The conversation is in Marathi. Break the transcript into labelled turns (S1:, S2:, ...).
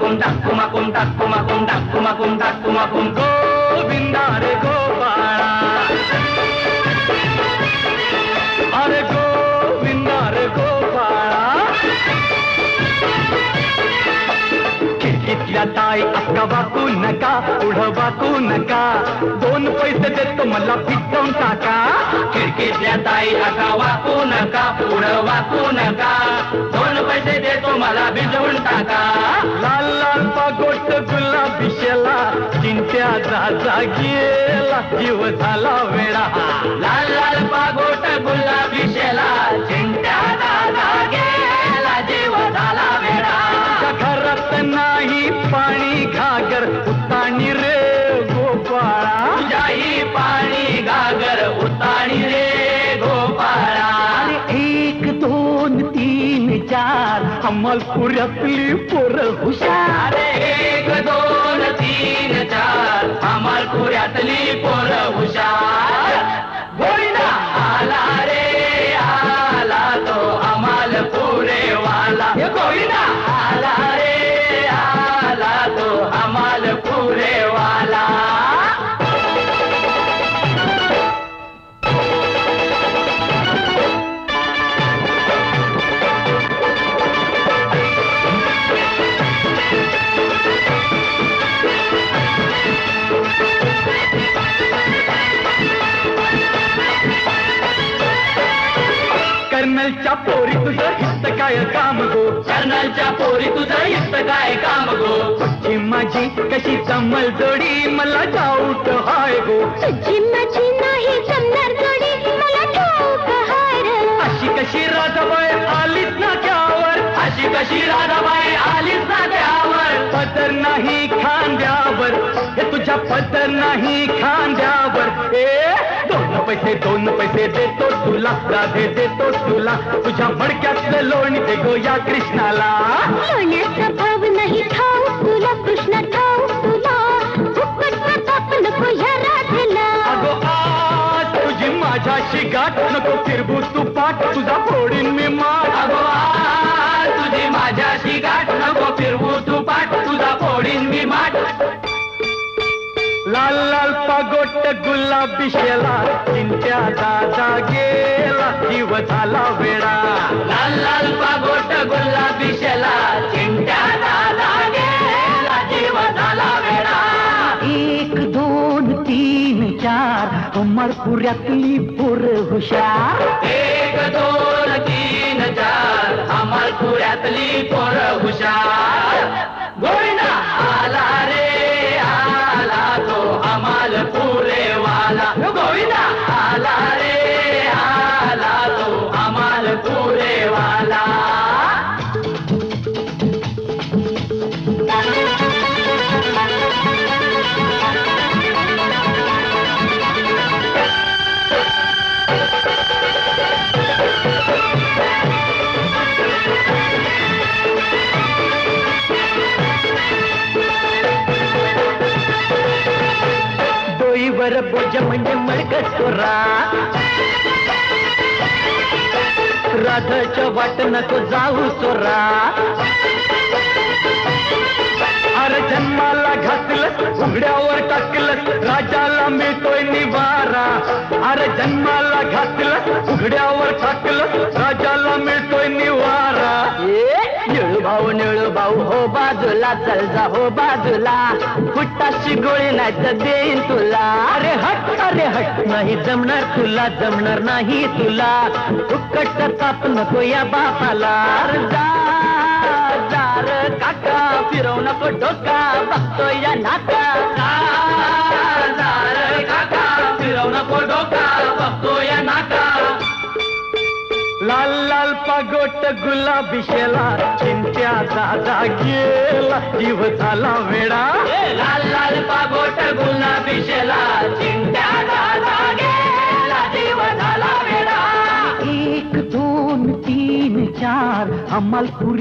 S1: कुमाकुम कुमाकुम कुमाकुम कुमाकुम कुमाकुम गोविंदा रे गोपाळा अरे गोविंदा रे गोपाळा खिडकीतल्या ताई अक्का वाकू नका पुढं वाकू नका। दोन पैसे देतो मला फिटवून टाका। खिडकीतल्या ताई अक्का वाकू नका पुढं वाकू नका। दोन पैसे देतो मला भिजवून टाका। चिंत्या जा गेला जीव झाला वेळा लाल लाल पागोट गुलाबी शेला. चिंट्या जा गेला जीव झाला वेळा तुझ्या घरात नाही पाणी घागर उताणी रे गोपाळा. तुझ्याही पाणी घागर उताणी रे गोपाळा. एक दोन तीन चार अमलपुऱ्यातली पोर हुशार. एक कर्नलच्या पोरी तुझं हित काय काम गो? कर्नलच्या पोरी तुझं हित काय काम गो? तुझी माझी कशी जमल जोडी मला डाऊट हाय गो.
S2: तुझी माझी नाही जमणार जोडी मला ठाऊक हाय रे.
S1: अशी कशी राधाबाई आलीच ना त्यावर? अशी कशी राधाबाई आलीच ना त्यावर? पदर नाही खांद्यावर. हे तुझ्या पदर नाही खांद्यावर. ए पैसे दोन पैसे देतो तुला राधे देतो तुला. तुझ्या मडक्यातलं लोणी दे गो या कृष्णाला.
S2: लोण्याचा भाव नाही ठाऊक तुला कृष्ण ठाऊक तुला. फुकट प्रताप नको ह्या राधेला.
S1: अगो आज तुझी माझ्याशी गाठ नको फिरबू लाल लाल पागोट गुलाबी शेला चिंत्या दादा गेला जीव झाला वेळा लाल लाल पागोट गुलाबी शेला चिंत्या दादा गेला जीव झाला वेळा एक दोन तीन चार अमरपुऱ्यातली पोर हुशार. एक दोन तीन चार अमरपुऱ्यातली पोर हुशार. बोज म्हणजे मळकत कोरा राधाच्या वाट नको जाऊ चोरा अरे जन्माला घातलं उघड्यावर टाकलं राजाला मिळतोय निवारा. अरे जन्माला घातलं उघड्यावर टाकलं राजाला मिळतोय निवारा. बाजूला चल जा हो बाजूला. फुटाशी गोळी नाही तर देईन तुला. अरे हट अरे हट. नाही जमणार तुला जमणार नाही तुला. फुकट ताप नको या बापाला. अरे जा जा रे काका फिरवू नको डोका. बघतो या नाका. लाल लाल पागोट गुलाबी शेला चिंत्या दादा गेला जीव झाला वेडा. लाल लाल पागोट गुलाबी शेला चिंत्या दादा गेला जीव झाला वेडा. एक दोन तीन चार अमलपुर